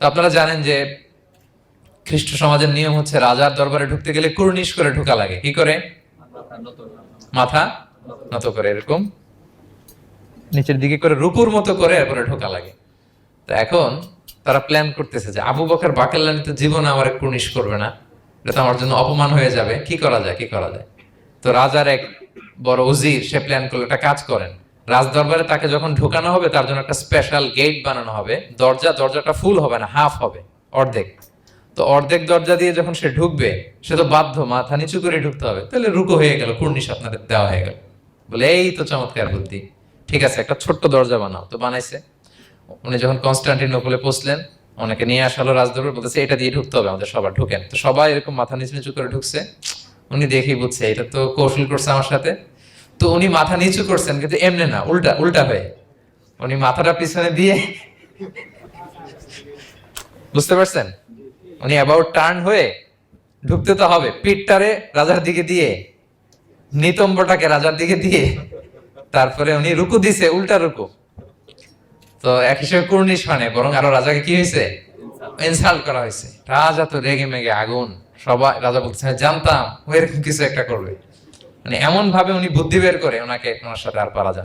আপনারা জানেন যে খ্রিস্ট সমাজের নিয়ম হচ্ছে রাজার দরবারে ঢুকতে গেলে কুর্নিশ করে ঢোকা লাগে। কি করে? মাথা নত করে, এরকম। নিচের দিকে করে রূপুর মতো করে এরপরে ঢোকা লাগে। তো এখন তারা প্ল্যান করতেছে যে আবু বকর বাকেল্লানি তো জীবনে আমার কুর্নিশ করবে না। এটা তো আমার জন্য অপমান হয়ে যাবে। কি করা যায়? কি করা যায়? তো রাজার এক বড় উজির, সে প্ল্যান করল, একটা কাজ করেন। রাজ দরবারে তাকে যখন ঢোকানো হবে, তার জন্য একটা স্পেশাল গেট বানানো হবে। দরজা, দরজাটা ফুল হবে না হাফ হবে, অর্ধেক। তো অর্ধেক দরজা দিয়ে যখন সে ঢুকবে, সে তো বাধ্য, মাথা নিচু করে ঢুকতে হবে। তাহলে রুকো হয়ে গেল, কুর্নিশ আপনাদের দেওয়া হয়ে গেল। বলে, এই তো চমৎকার বুদ্ধি। ঠিক আছে, একটা ছোট্ট দরজা বানাও। তো বানাইছে। উনি যখন কনস্টান্টিনোপলে পৌঁছলেন, অনেকে নিয়ে আসালো রাজদরবার, বলতেছে, এটা দিয়ে ঢুকতে হবে, আমাদের সবার ঢুকেন। তো সবাই এরকম মাথা নিচু নিচু করে ঢুকছে। উনি দেখেই বুঝছে, এটা তো কৌশল করছে আমার সাথে। তো উনি মাথা নিচু করছেন কিন্তু এমনি না উল্টা উল্টা হয়ে। উনি মাথাটা পিছনে দিয়ে বুঝতে পারছেন? উনি অ্যাবাউট টার্ন হয়ে ঢুকতে তো হবে পিঠটারে রাজার দিকে দিয়ে নিতম্বটাকে রাজার দিকে দিয়ে তারপরে উনি রুকু দিছে উল্টা রুকু। তো এক হিসেবে কুর্নিশ মানে বরং আরও রাজাকে কি হয়েছে? ইনসাল্ট করা হয়েছে। রাজা তো রেগে মেগে আগুন সবাই রাজা বলতেছে "হ্যাঁ, জানতাম ও এরকম কিছু একটা করবে। মানে এমন ভাবে উনি বুদ্ধি বের করে ওনাকে ওনার সাথে আর পারা যায়।